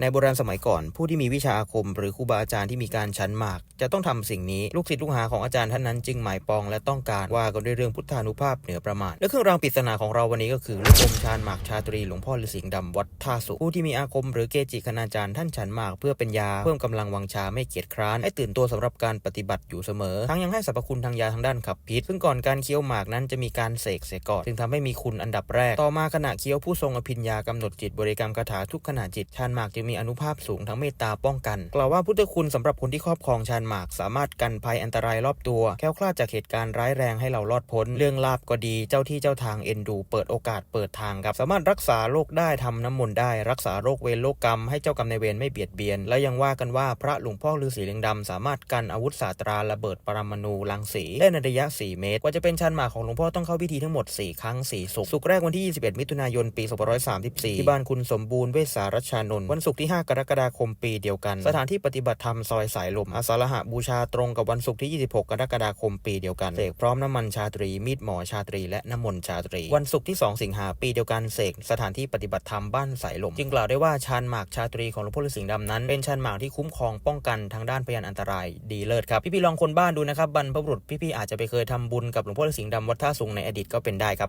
ในโบราณสมัยก่อน ผู้ที่มีวิชาอาคม หรือครูบาอาจารย์ที่มีการชั้นหมาก จะต้องทำสิ่งนี้ลูกศิษย์ลูกหาของอาจารย์ท่านนั้นจึงหมายปองและต้องการว่ากันด้วยเรื่องพุทธานุภาพเหนือประมาณ และเครื่องรางปริศนาของเราวันนี้ก็คือลูกอมชาญหมากชาตรีหลวงพ่อฤาษีสิงห์ดำวัดท่าสุผู้ที่มีอาคม หรือเกจิคณาจารย์ท่านฉันหมาก เพื่อเป็นยาเพิ่มกำลังวังชาไม่เกียจคร้านให้ตื่นตัวสำหรับการปฏิบัติอยู่เสมอ ทั้งยังให้สรรพคุณทางยาทางด้านขับพิษซึ่งก่อนการเคี้ยวหมากนั้นจะมีการเสกเสียก่อนจึงทำให้มีคุณอันดับแรก ต่อมาขณะเคี้ยวผู้ทรงอภิญญากำหนดจิตบริกรรมคาถาทุกขณะจิตชาญหมากจึงมีอนุภาพสูงทั้งเมตตาป้องกันกล่าวว่าพุทธคุณสำหรับคนที่ครอบครองชาญหมาก สามารถกันภัยอันตรายรอบตัว แคล้วคลาดจากเหตุการณ์ร้ายแรงให้เรารอดพ้น เรื่องลาบก็ดีเจ้าที่เจ้าทางเอ็นดู เปิดโอกาสเปิดทางครับสามารถรักษาโรคได้ทำน้ำมนต์ได้ รักษาโรคเวรโรคกรรมให้เจ้ากรรมในเวรไม่เบียดเบียน และยังว่ากันว่าพระหลวงพ่อฤาษีเลิงดำสามารถกันอาวุธศาสตราระเบิดปรมาณูรังสีได้ในระยะ 4 เมตร กว่าจะเป็นชันหมากของหลวงพ่อต้องเข้าพิธีทั้งหมด 4 ครั้ง 4 สุกร์สุกร์แรกวันที่ 21 มิถุนายนปี2534ที่บ้านคุณสมบูรณ์เวสารชชานนท์วันศุกร์ที่ 5 กรกฎาคมปีเดียวกัน สถานที่ปฏิบัติธรรมซอยสายลมอาสาฬหะบูชาตรงกับวันศุกร์ที่ 26 กรกฎาคมปีเดียวกันเสกพร้อมน้ำมันชาตรี มีดหมอชาตรี และน้ำมนต์ชาตรี วันศุกร์ที่ 2 สิงหาปีเดียวกันเสกสถานที่ปฏิบัติธรรมบ้านสายลม จึงกล่าวได้ว่าชานหมากชาตรีของหลวงพ่อฤาษีดำนั้น เป็นชานหมากที่คุ้มครองป้องกันทางด้านพยานอันตรายดีเลิศครับพี่ๆลองคนบ้านดูนะครับบรรพบุรุษพี่ๆอาจจะไปเคยทำบุญกับหลวงพ่อฤาษีดำวัดท่าสุงในอดีตก็เป็นได้ครับ